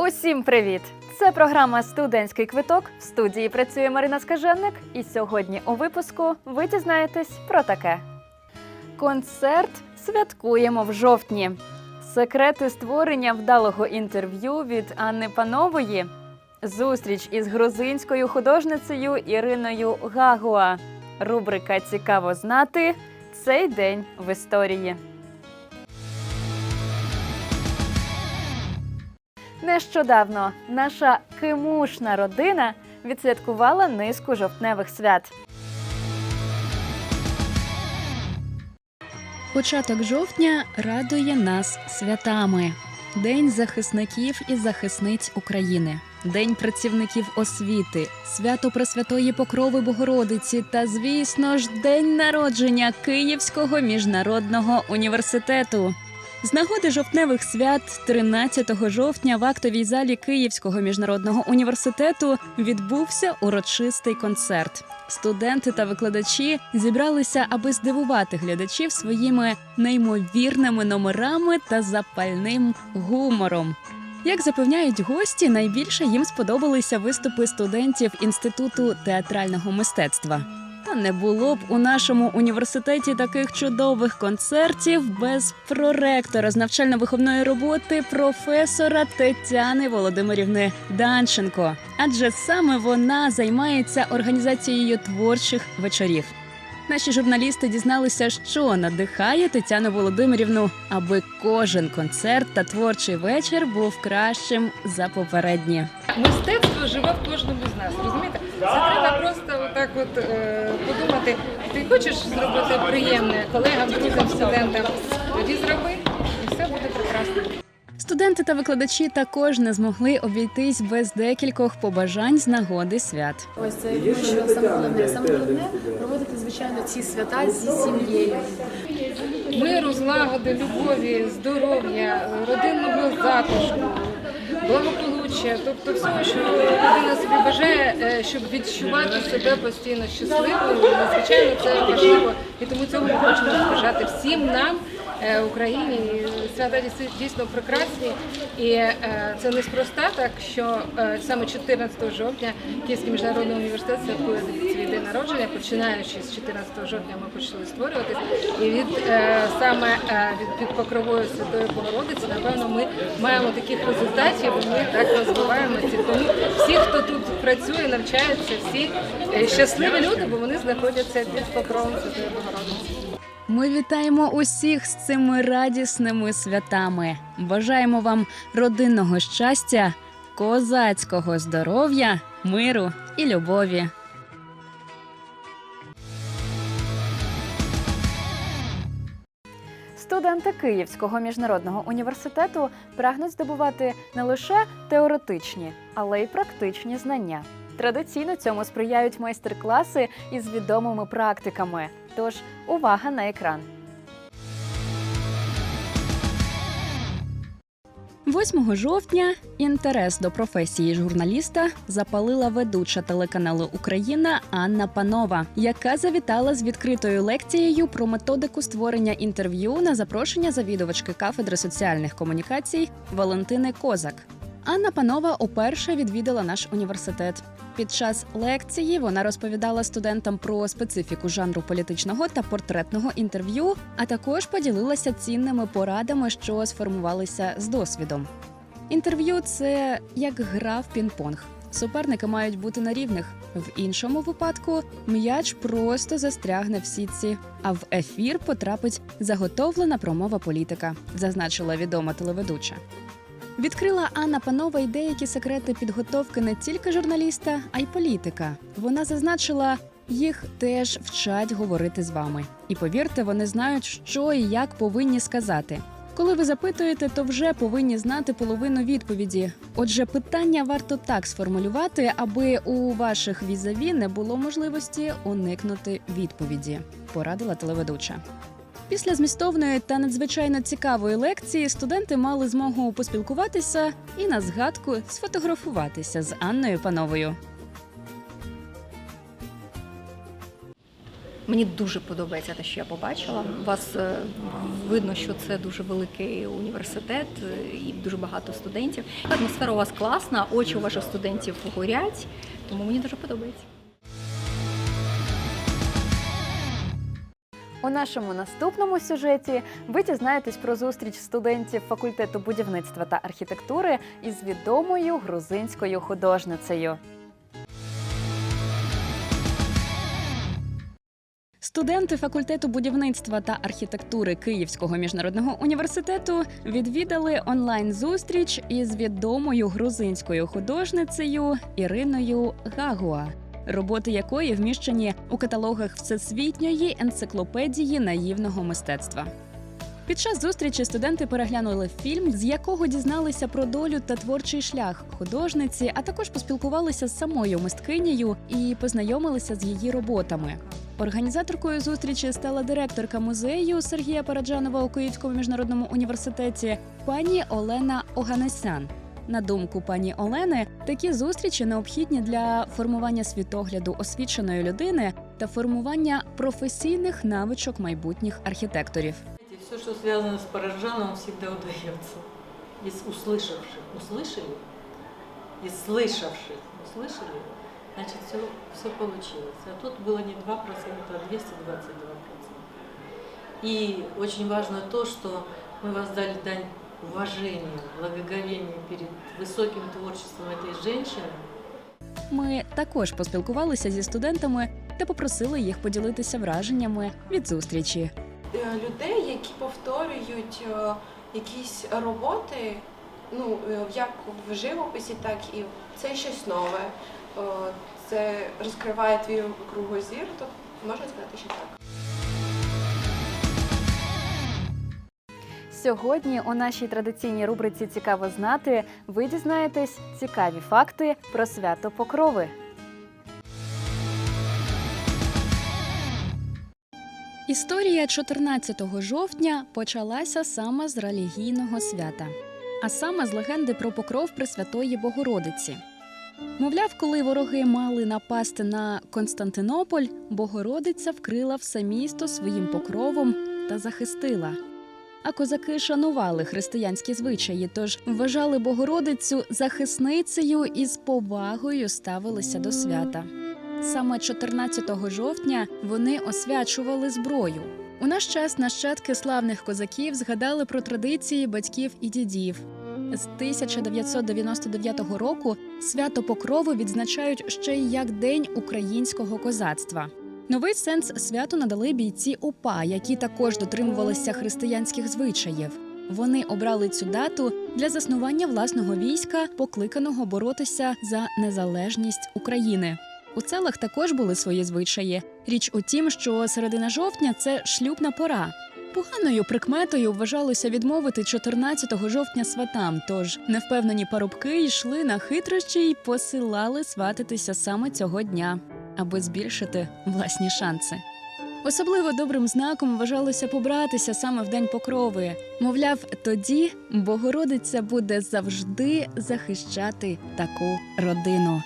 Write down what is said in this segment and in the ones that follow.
Усім привіт! Це програма Студентський квиток. В студії працює Марина Скаженник. І сьогодні у випуску ви дізнаєтесь про таке: концерт святкуємо в жовтні. Секрети створення вдалого інтерв'ю від Анни Панової. Зустріч із грузинською художницею Іриною Гагуа. Рубрика Цікаво знати. Цей день в історії. Нещодавно наша кимушна родина відсвяткувала низку жовтневих свят. Початок жовтня радує нас святами. День захисників і захисниць України, День працівників освіти, свято Пресвятої Покрови Богородиці та, звісно ж, день народження Київського міжнародного університету. З нагоди жовтневих свят 13 жовтня в актовій залі Київського міжнародного університету відбувся урочистий концерт. Студенти та викладачі зібралися, аби здивувати глядачів своїми неймовірними номерами та запальним гумором. Як запевняють гості, найбільше їм сподобалися виступи студентів інституту театрального мистецтва. Та не було б у нашому університеті таких чудових концертів без проректора з навчально-виховної роботи професора Тетяни Володимирівни Данченко. Адже саме вона займається організацією творчих вечорів. Наші журналісти дізналися, що надихає Тетяну Володимирівну, аби кожен концерт та творчий вечір був кращим за попередні. Мистецтво живе в кожному з нас. Розумієте? Це треба просто отак от е, подумати. Ти хочеш зробити приємне колегам, друзям, студентам? Тоді зроби, і все буде прекрасно. Студенти та викладачі також не змогли обійтись без декількох побажань з нагоди свят. Ось це саме головне. Саме головне проводити звичайно ці свята зі сім'єю. Миру, злагоди, любові, здоров'я, родинного затишку, благополуччя, тобто всього, що людина собі бажає, е, щоб відчувати себе постійно щасливою. Звичайно, це важливо. І тому цього ми хочемо побажати всім нам. Е, Україні свята дійсно прекрасні, і е, це неспроста так, що е, саме 14 жовтня Київський міжнародний університет святкує свій день народження. Починаючи з 14 жовтня, ми почали створюватись. І від саме від під покровою Святої Богородиці, напевно, ми маємо таких результатів. і Ми так розвиваємося. Тому всі, хто тут працює, навчаються, всі щасливі люди, бо вони знаходяться під покровом Святої Богородиці. Ми вітаємо усіх з цими радісними святами. Бажаємо вам родинного щастя, козацького здоров'я, миру і любові. Студенти Київського міжнародного університету прагнуть здобувати не лише теоретичні, але й практичні знання. Традиційно цьому сприяють майстер-класи із відомими практиками. Тож увага на екран. 8 жовтня інтерес до професії журналіста запалила ведуча телеканалу Україна Анна Панова, яка завітала з відкритою лекцією про методику створення інтерв'ю на запрошення завідувачки кафедри соціальних комунікацій Валентини Козак. Анна Панова уперше відвідала наш університет. Під час лекції вона розповідала студентам про специфіку жанру політичного та портретного інтерв'ю, а також поділилася цінними порадами, що сформувалися з досвідом. Інтерв'ю це як гра в пінг-понг. Суперники мають бути на рівних. В іншому випадку м'яч просто застрягне в сітці, а в ефір потрапить заготовлена промова політика, зазначила відома телеведуча. Відкрила Анна Панова й деякі секрети підготовки не тільки журналіста, а й політика. Вона зазначила, їх теж вчать говорити з вами. І повірте, вони знають, що і як повинні сказати. Коли ви запитуєте, то вже повинні знати половину відповіді. Отже, питання варто так сформулювати, аби у ваших візаві не було можливості уникнути відповіді, порадила телеведуча. Після змістовної та надзвичайно цікавої лекції студенти мали змогу поспілкуватися і на згадку сфотографуватися з Анною Пановою. Мені дуже подобається те, що я побачила. Вас е, видно, що це дуже великий університет е, і дуже багато студентів. Атмосфера у вас класна, очі у ваших студентів горять, тому мені дуже подобається. У нашому наступному сюжеті ви дізнаєтесь про зустріч студентів факультету будівництва та архітектури із відомою грузинською художницею. Студенти факультету будівництва та архітектури Київського міжнародного університету відвідали онлайн-зустріч із відомою грузинською художницею Іриною Гагуа, роботи якої вміщені у каталогах Всесвітньої енциклопедії наївного мистецтва. Під час зустрічі студенти переглянули фільм, з якого дізналися про долю та творчий шлях художниці, а також поспілкувалися з самою мисткинею і познайомилися з її роботами. Організаторкою зустрічі стала директорка музею Сергія Параджанова у Київському міжнародному університеті пані Олена Оганесян. На думку пані Олени, такі зустрічі необхідні для формування світогляду освіченої людини та формування професійних навичок майбутніх архітекторів. Все, что связано с Параджаном, всегда удается. Из услышавших. Услышали? Из слышавших. Услышали? Значит, все, все получилось. А тут было не 2%, а 222%. И очень важно то, что мы воздали дань уважения, благоговения перед высоким творчеством этой женщины, Ми також поспілкувалися зі студентами та попросили їх поділитися враженнями від зустрічі. е, людей, які повторюють е, якісь роботи, ну е, як в живописі, так і це щось нове. Е, Це розкриває твій кругозір, то можна сказати, що так. Сьогодні у нашій традиційній рубриці Цікаво знати ви дізнаєтесь цікаві факти про свято Покрови. Історія 14 жовтня почалася саме з релігійного свята, а саме з легенди про покров Пресвятої Богородиці. Мовляв, коли вороги мали напасти на Константинополь, Богородиця вкрила все місто своїм покровом та захистила. А козаки шанували християнські звичаї, тож вважали Богородицю захисницею і з повагою ставилися до свята. Саме 14 жовтня вони освячували зброю. У наш час нащадки славних козаків згадали про традиції батьків і дідів. З 1999 року свято Покрови відзначають ще й як День українського козацтва. Новий сенс святу надали бійці УПА, які також дотримувалися християнських звичаїв. Вони обрали цю дату для заснування власного війська, покликаного боротися за незалежність України. У селах також були свої звичаї. Річ у тім, що середина жовтня це шлюбна пора. Поганою прикметою вважалося відмовити 14 жовтня сватам. Тож невпевнені парубки йшли на хитрощі й посилали сватитися саме цього дня, аби збільшити власні шанси. Особливо добрим знаком вважалося побратися саме в день покрови. Мовляв, тоді Богородиця буде завжди захищати таку родину.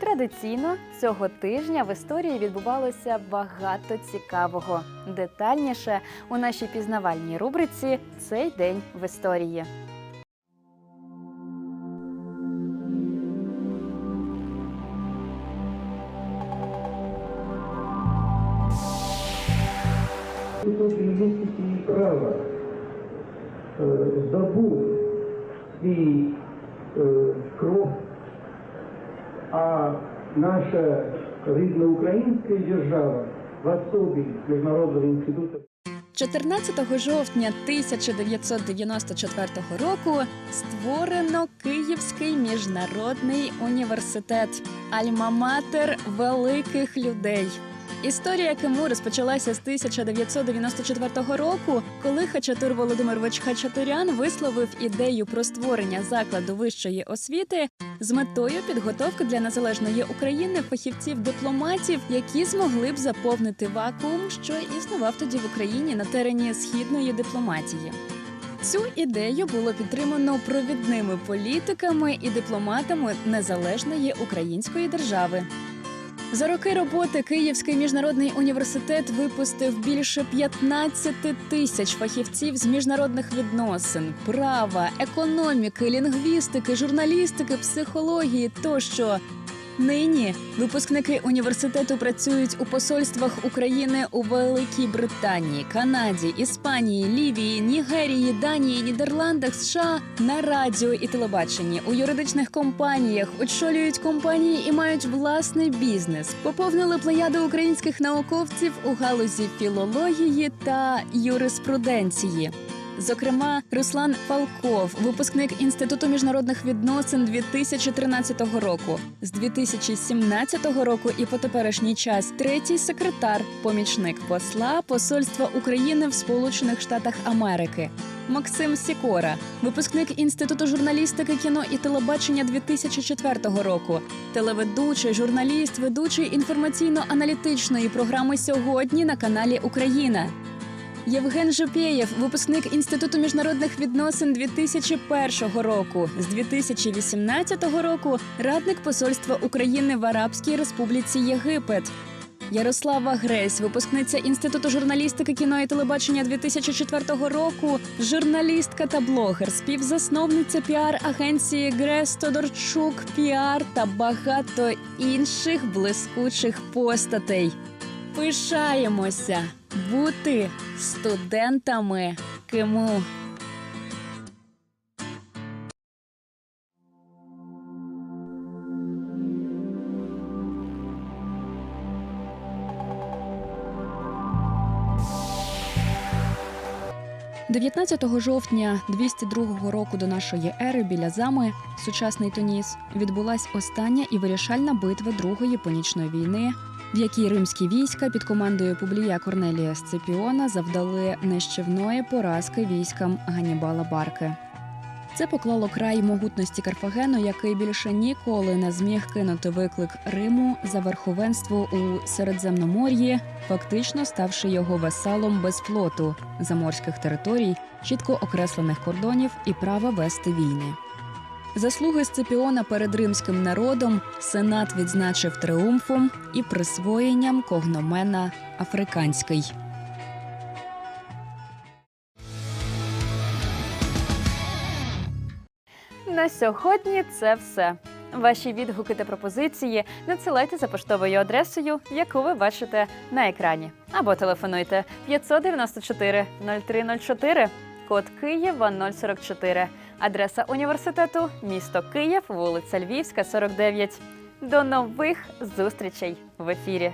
Традиційно цього тижня в історії відбувалося багато цікавого. Детальніше у нашій пізнавальній рубриці Цей день в історії. Інститут права е, здобув свій е, кров, а наша рідна українська держава в особі Міжнародного інституту 14 жовтня 1994 року створено Київський міжнародний університет Альма-Матер великих людей. Історія КМУ розпочалася з 1994 року, коли Хачатур Володимирович Хачатурян висловив ідею про створення закладу вищої освіти з метою підготовки для незалежної України фахівців-дипломатів, які змогли б заповнити вакуум, що існував тоді в Україні на терені східної дипломатії. Цю ідею було підтримано провідними політиками і дипломатами незалежної української держави. За роки роботи Київський міжнародний університет випустив більше 15 тисяч фахівців з міжнародних відносин, права, економіки, лінгвістики, журналістики, психології тощо. Нині випускники університету працюють у посольствах України у Великій Британії, Канаді, Іспанії, Лівії, Нігерії, Данії, Нідерландах, США на радіо і телебаченні, у юридичних компаніях очолюють компанії і мають власний бізнес. Поповнили плеяду українських науковців у галузі філології та юриспруденції. Зокрема, Руслан Палков, випускник Інституту міжнародних відносин 2013 року. З 2017 року і по теперішній час третій секретар, помічник посла Посольства України в Сполучених Штатах Америки. Максим Сікора, випускник Інституту журналістики, кіно і телебачення 2004 року, телеведучий, журналіст, ведучий інформаційно-аналітичної програми сьогодні на каналі Україна. Євген Жопєєв, випускник Інституту міжнародних відносин 2001 року. З 2018 року радник посольства України в Арабській Республіці Єгипет. Ярослава Гресь, випускниця Інституту журналістики, кіно і телебачення 2004 року, журналістка та блогер, співзасновниця піар-агенції Грес Тодорчук, піар та багато інших блискучих постатей. Пишаємося бути студентами КИМУ. «19 жовтня 202 року до нашої ери біля зами, сучасний Туніс, відбулась остання і вирішальна битва Другої понічної війни в якій римські війська під командою Публія Корнелія Сципіона завдали нищівної поразки військам Ганнібала Барки. Це поклало край могутності Карфагену, який більше ніколи не зміг кинути виклик Риму за верховенство у Середземномор'ї, фактично ставши його васалом без флоту, заморських територій, чітко окреслених кордонів і права вести війни. Заслуги Сципіона перед римським народом сенат відзначив тріумфом і присвоєнням когномена африканський. На сьогодні це все. Ваші відгуки та пропозиції надсилайте за поштовою адресою, яку ви бачите на екрані, або телефонуйте 594 0304, код Києва 044, адреса університету, місто Київ, вулиця Львівська, 49. До нових зустрічей в ефірі.